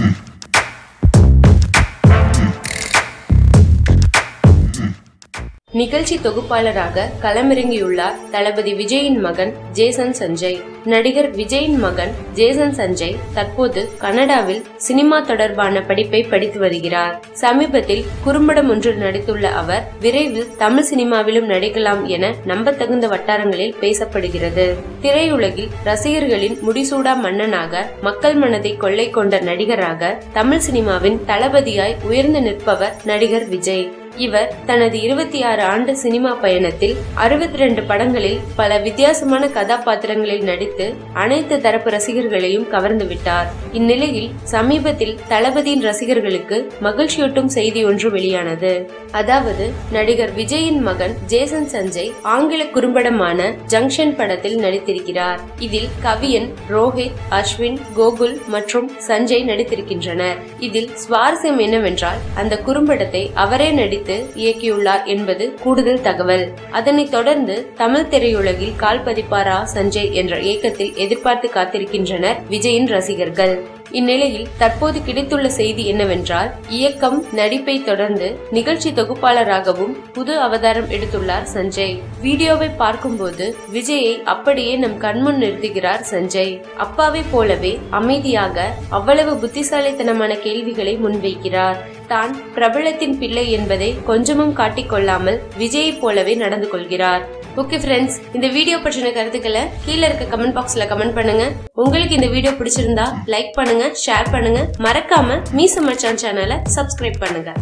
Listen. நிகழ்ச்சி தொகுப்பாளராக களமிறங்கியுள்ளார் தளபதி விஜயின் மகன் ஜேசன் சஞ்சய். நடிகர் விஜயின் மகன் ஜேசன் சஞ்சய் தற்போது கனடாவில் சினிமா தொடர்பான படிப்பை படித்து வருகிறார். சமீபத்தில் குறும்படம் ஒன்றில் நடித்துள்ள அவர் விரைவில் தமிழ் சினிமாவிலும் நடிக்கலாம் என நம்பத்தகுந்த வட்டாரங்களில் பேசப்படுகிறது. திரையுலகில் ரசிகர்களின் முடிசூடா மன்னனாக மக்கள் மனதை கொள்ளை கொண்ட நடிகராக தமிழ் சினிமாவின் தளபதியாய் உயர்ந்து நிற்பவர் நடிகர் விஜய். இவர் தனது இருபத்தி ஆறு ஆண்டு சினிமா பயணத்தில் அறுபத்தி ரெண்டு படங்களில் பல வித்தியாசமான கதாபாத்திரங்களில் நடித்து அனைத்து தரப்பு ரசிகர்களையும் கவர்ந்து விட்டார். இந்நிலையில் சமீபத்தில் தளபதியின் ரசிகர்களுக்கு மகிழ்ச்சியூட்டும் செய்தி ஒன்று வெளியானது. அதாவது நடிகர் விஜயின் மகன் ஜேசன் சஞ்சய் ஆங்கில குறும்படமான ஜங்ஷன் படத்தில் நடித்திருக்கிறார். இதில் கவியன் ரோஹித் அஸ்வின் கோகுல் மற்றும் சஞ்சய் நடித்திருக்கின்றனர். இதில் சுவாரஸ்யம் என்னவென்றால் அந்த குறும்படத்தை அவரே நடித்து இயக்கியுள்ளார் என்பது கூடுதல் தகவல். அதனைத் தொடர்ந்து தமிழ் திரையுலகில் கால் பதிப்பாரா சஞ்சய் என்ற இயக்கத்தில் எதிர்பார்த்து காத்திருக்கின்றனர் விஜயின் ரசிகர்கள். இந்நிலையில் தற்போது கிடைத்துள்ள செய்தி என்னவென்றால் இயக்கம் நடிப்பை தொடர்ந்து நிகழ்ச்சி தொகுப்பாளராகவும் புது அவதாரம் எடுத்துள்ளார் சஞ்சய். வீடியோவை பார்க்கும்போது விஜயை அப்படியே நம் கண்முன் நிறுத்துகிறார் சஞ்சய். அப்பாவை போலவே அமைதியாக அவ்வளவு புத்திசாலித்தனமான கேள்விகளை முன்வைக்கிறார். தான் பிரபலத்தின் பிள்ளை என்பதை கொஞ்சமும் காட்டிக்கொள்ளாமல் விஜயை போலவே நடந்து கொள்கிறார். ஓகே ஃப்ரெண்ட்ஸ் இந்த வீடியோ பற்றின கருத்துக்களை கீழே இருக்க கமெண்ட் பாக்ஸ்ல கமெண்ட் பண்ணுங்க. உங்களுக்கு இந்த வீடியோ பிடிச்சிருந்தா லைக் பண்ணுங்க ஷேர் பண்ணுங்க. மறக்காம மீச மச்சான் சேனலை சப்ஸ்கிரைப் பண்ணுங்க.